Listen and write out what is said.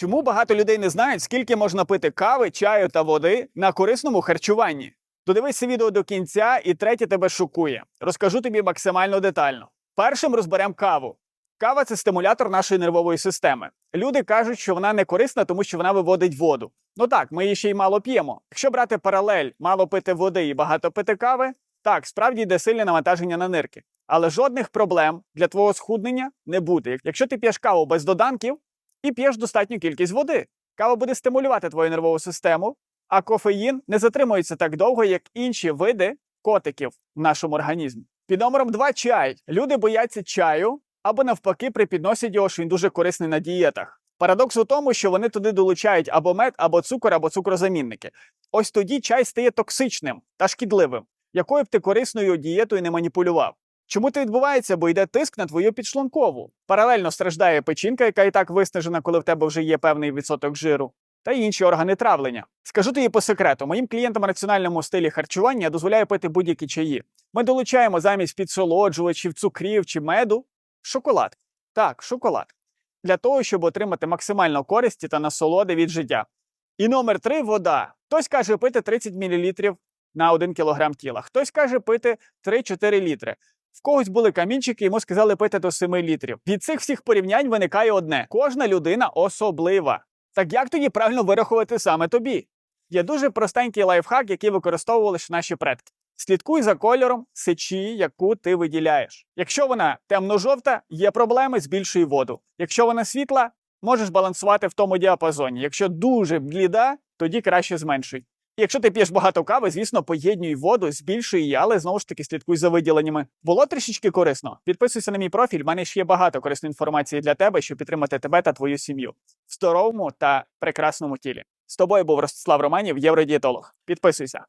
Чому багато людей не знають, скільки можна пити кави, чаю та води на корисному харчуванні? Додивись це відео до кінця, і третє тебе шокує. Розкажу тобі максимально детально. Першим розберемо каву. Кава це стимулятор нашої нервової системи. Люди кажуть, що вона не корисна, тому що вона виводить воду. Ну так, ми її ще й мало п'ємо. Якщо брати паралель, мало пити води і багато пити кави, так, справді йде сильне навантаження на нирки. Але жодних проблем для твого схуднення не буде. Якщо ти п'єш каву без доданків і п'єш достатню кількість води. Кава буде стимулювати твою нервову систему, а кофеїн не затримується так довго, як інші види котиків в нашому організмі. Під номером 2 чай. Люди бояться чаю або навпаки припідносять його, що він дуже корисний на дієтах. Парадокс у тому, що вони туди долучають або мед, або цукор, або цукрозамінники. Ось тоді чай стає токсичним та шкідливим, якою б ти корисною дієтою не маніпулював. Чому це відбувається? Бо йде тиск на твою підшлункову. Паралельно страждає печінка, яка і так виснажена, коли в тебе вже є певний відсоток жиру, та інші органи травлення. Скажу тобі по секрету, моїм клієнтам раціональному стилі харчування я дозволяю пити будь-які чаї. Ми долучаємо замість підсолоджувачів, цукрів чи меду шоколад. Так, шоколад. Для того, щоб отримати максимально користі та насолоди від життя. І номер три вода. Хтось каже пити 30 мл на 1 кг тіла, хтось каже пити 3-4 літри. В когось були камінчики, йому сказали пити до 7 літрів. Від цих всіх порівнянь виникає одне: кожна людина особлива. Так як тоді правильно вирахувати саме тобі? Є дуже простенький лайфхак, який використовували ж наші предки. Слідкуй за кольором сечі, яку ти виділяєш. Якщо вона темно-жовта, є проблеми, збільшуй воду. Якщо вона світла, можеш балансувати в тому діапазоні. Якщо дуже бліда, тоді краще зменшуй. Якщо ти п'єш багато кави, звісно, поєднуй воду, збільшуй її, але знову ж таки слідкуй за виділеннями. Було трішечки корисно. Підписуйся на мій профіль. в мене ще є багато корисної інформації для тебе, щоб підтримати тебе та твою сім'ю в здоровому та прекрасному тілі. З тобою був Ростислав Романів, євродієтолог. Підписуйся.